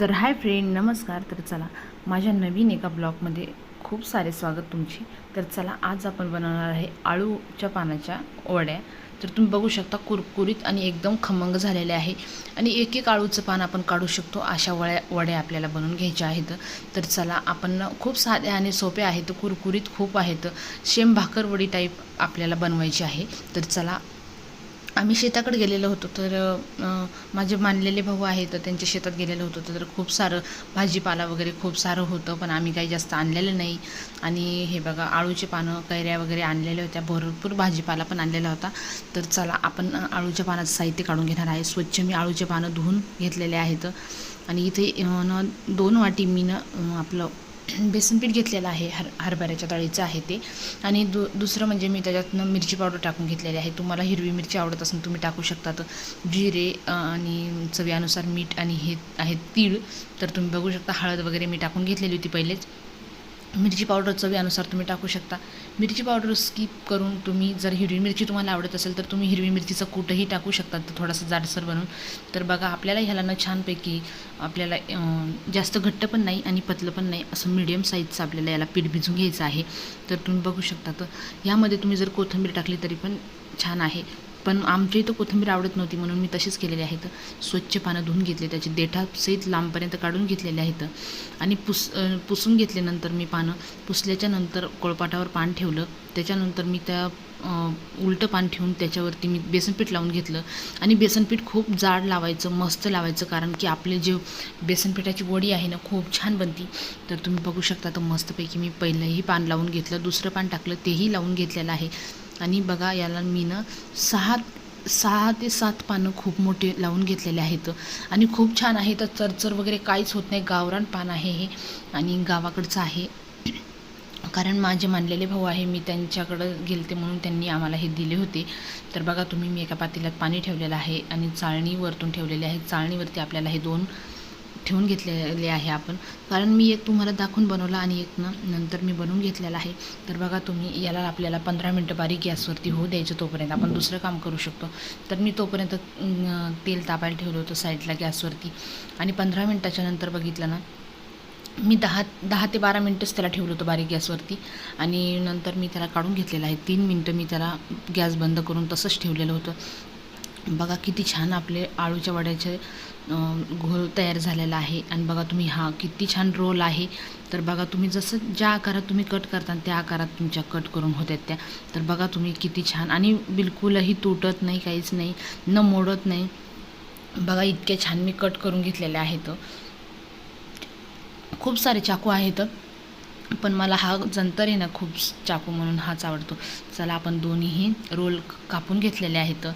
तर hi friend नमस्कार. तर चला माझ्या नवीन एका ब्लॉगमध्ये खूप सारे स्वागत तुमची. तर चला आज आपण बनवणार आहे आळूच्या पानाच्या वड्या. तर तुम्ही बघू शकता कुरकुरीत आणि एकदम खमंग झालेले आहे. आणि एक एक आळूचं पान आपण काढू शकतो. अशा वड्या वड्या आपल्याला बनवून घ्यायच्या आहेत. तर चला आपण खूप साध्या आणि सोप्या आहेत. कुरकुरीत खूप आहेत. शेम भाकरवडी टाईप आपल्याला बनवायची आहे. तर चला आम्ही शेताकडे गेलेलो होतो तर माझे मानलेले भाऊ आहेत तर त्यांच्या शेतात गेलेलो होतो तर खूप सारं भाजीपाला वगैरे खूप सारं होतं पण आम्ही काही जास्त आणलेलं नाही. आणि हे बघा आळूचे पानं कैऱ्या वगैरे आणलेल्या होत्या भरपूर भाजीपाला पण आणलेला होता. तर चला आपण आळूच्या पानाचं साहित्य काढून घेणार आहे. स्वच्छ मी आळूचे पानं धुवून घेतलेले आहेत. आणि इथे न दोन वाटी मी न आपलं बेसनपीठ घेतलेलं आहे हर हरभऱ्याच्या डाळीचं आहे ते. आणि दु दुसरं म्हणजे मी त्याच्यातनं मिरची पावडर टाकून घेतलेली आहे. तुम्हाला हिरवी मिरची आवडत असेल तुम्ही टाकू शकता. तर जिरे आणि चवीनुसार मीठ आणि हे आहे तीळ. तर तुम्ही बघू शकता हळद वगैरे मी टाकून घेतलेली होती पहिलेच. मिरची पावडर चवीनुसार तुम्ही टाकू शकता. मिरची पावडर स्किप करून तुम्ही जर हिरवी मिरची तुम्हाला आवडत असेल तर तुम्ही हिरवी मिरचीचं कूटही टाकू शकता. तर थोडंसं जाडसर बनवून. तर बघा आपल्याला ह्याला ना छानपैकी आपल्याला जास्त घट्ट पण नाही आणि पतलं पण नाही असं मिडियम साईजचं आपल्याला याला पीठ भिजून घ्यायचं आहे. तर तुम्ही बघू शकता. तर ह्यामध्ये तुम्ही जर कोथिंबीर टाकली तरी पण छान आहे. पण आमच्या इथं कोथिंबीर आवडत नव्हती म्हणून मी तशीच केलेली आहेत स्वच्छ पानं धुवून घेतले त्याचे देठासहित लांबपर्यंत काढून घेतलेले आहेत. आणि पुस पुसून घेतल्यानंतर मी पानं पुसल्याच्या नंतर कोळपाटावर पान ठेवलं. त्याच्यानंतर मी त्या उलटं पान ठेवून त्याच्यावरती मी बेसनपीठ लावून घेतलं. आणि बेसनपीठ खूप जाड लावायचं मस्त लावायचं कारण की आपले जे बेसनपीठाची वडी आहे ना खूप छान बनती. तर तुम्ही बघू शकता तर मस्तपैकी मी पहिलंही पान लावून घेतलं दुसरं पान टाकलं तेही लावून घेतलेलं आहे. आणि बघा याला मी ना सहा सहा ते सात पानं खूप मोठे लावून घेतलेले आहेत. आणि खूप छान आहे. तर चरचर वगैरे काहीच होत नाही. गावरान पान आहे हे. आणि गावाकडचं आहे. कारण माझे मानलेले भाऊ आहे. मी त्यांच्याकडं गेलते म्हणून त्यांनी आम्हाला हे दिले होते. तर बघा तुम्ही मी एका पातेल्यात पाणी ठेवलेलं आहे. आणि चाळणी वरतून ठेवलेली आहे. चाळणीवरती आपल्याला हे दोन ठेवून घेतलेले आहे आपण. कारण मी एक तुम्हाला दाखवून बनवला आणि एक नंतर मी बनवून घेतलेला आहे. तर बघा तुम्ही याला आपल्याला पंधरा मिनटं बारीक गॅसवरती होऊ द्यायचं तोपर्यंत. आपण दुसरं काम करू शकतो. तर मी तोपर्यंत तेल तापायला ठेवलं होतं साईडला गॅसवरती. आणि पंधरा मिनटाच्या नंतर बघितलं ना मी दहा दहा ते बारा मिनटंच त्याला ठेवलं होतं बारीक गॅसवरती. आणि नंतर मी त्याला काढून घेतलेलं आहे. तीन मिनटं मी त्याला गॅस बंद करून तसंच ठेवलेलं होतं. बघा किती छान आपले आळूच्या वड्याचे घोल घोळ तयार झालेला आहे. आणि बघा तुम्ही हा किती छान रोल आहे. तर बघा तुम्ही जसं ज्या आकारात तुम्ही कट करता त्या आकारात तुमच्या कट करून होत्यात त्या. तर बघा तुम्ही किती छान. आणि बिलकुलही तुटत नाही काहीच नाही न मोडत नाही. बघा इतके छान मी कट करून घेतलेले आहेत. खूप सारे चाकू आहेत पण मला हा जंतर आहे ना खूप चाकू म्हणून हाच आवडतो. चला आपण दोन्हीही रोल कापून घेतलेले आहेत.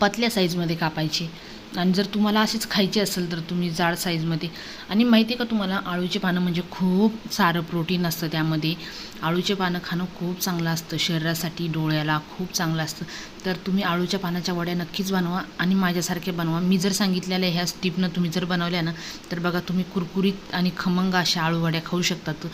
पतल्या साईजमध्ये कापायची. आणि जर तुम्हाला असेच खायचे असेल तर तुम्ही जाड साईजमध्ये आणि माहिती आहे का तुम्हाला आळूचे पानं म्हणजे खूप सारं प्रोटीन असतं त्यामध्ये. आळूचे पानं खाणं खूप चांगलं असतं. शरीरासाठी डोळ्याला खूप चांगलं असतं. तर तुम्ही आळूच्या पानाच्या वड्या नक्कीच बनवा आणि माझ्यासारखे बनवा. मी जर सांगितलेल्या ह्या स्टीपनं तुम्ही जर बनवल्या ना तर बघा तुम्ही कुरकुरीत आणि खमंग अशा आळूवड्या खाऊ शकतात.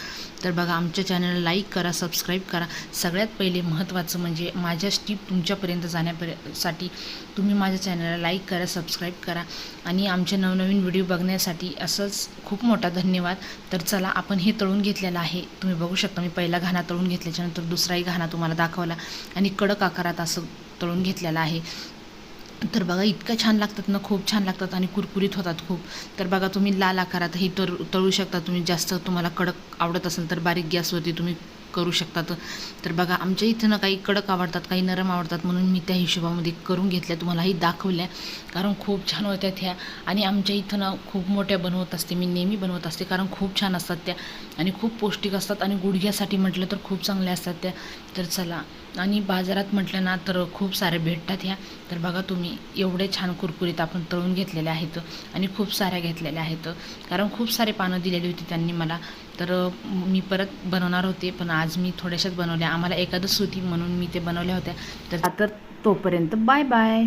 तर बघा आमच्या चॅनलला लाईक करा सबस्क्राईब करा. सगळ्यात पहिले महत्त्वाचं म्हणजे माझ्या स्टीप तुमच्यापर्यंत जाण्यापर्यंतसाठी तुम्ही माझ्या चॅनलला लाईक करा सबस्क्राईब करा. आणि आमचे नवनवीन व्हिडिओ बघण्यासाठी असंच खूप मोठा धन्यवाद. तर चला आपण हे तळून घेतलेलं आहे. तुम्ही बघू शकता मी पहिला घाणा तळून घेतल्याच्यानंतर दुसराही घाणा तुम्हाला दाखवला. आणि कडक आकारात असं तळून घेतलेला आहे. तर बघा इतकं छान लागतात ना खूप छान लागतात आणि कुरकुरीत होतात खूप. तर बघा तुम्ही लाल आकारातही तर तळू शकता. तुम्ही जास्त तुम्हाला कडक आवडत असेल तर बारीक गॅसवरती तुम्ही करू शकतात. तर बघा आमच्या इथं ना काही कडक आवडतात काही नरम आवडतात म्हणून मी त्या हिशोबामध्ये करून घेतल्या तुम्हालाही दाखवल्या. कारण खूप छान होत्या त्या. आणि आमच्या इथं ना खूप मोठ्या बनवत असते मी नेहमी बनवत असते कारण खूप छान असतात त्या. आणि खूप पौष्टिक असतात आणि गुडघ्यासाठी म्हटलं तर खूप चांगल्या असतात त्या. तर चला आणि बाजारात म्हटलं ना तर खूप सारे भेटतात ह्या. तर बघा तुम्ही एवढे छान कुरकुरीत आपण तळून घेतलेले आहेत आणि खूप साऱ्या घेतलेल्या आहेत. कारण खूप सारे पानं दिलेली होती त्यांनी मला. तर मी परत बनवणार होते पण आज मी थोड्याशाच बनवल्या. आम्हाला एकादच होती म्हणून मी ते बनवल्या होत्या. तर तोपर्यंत बाय बाय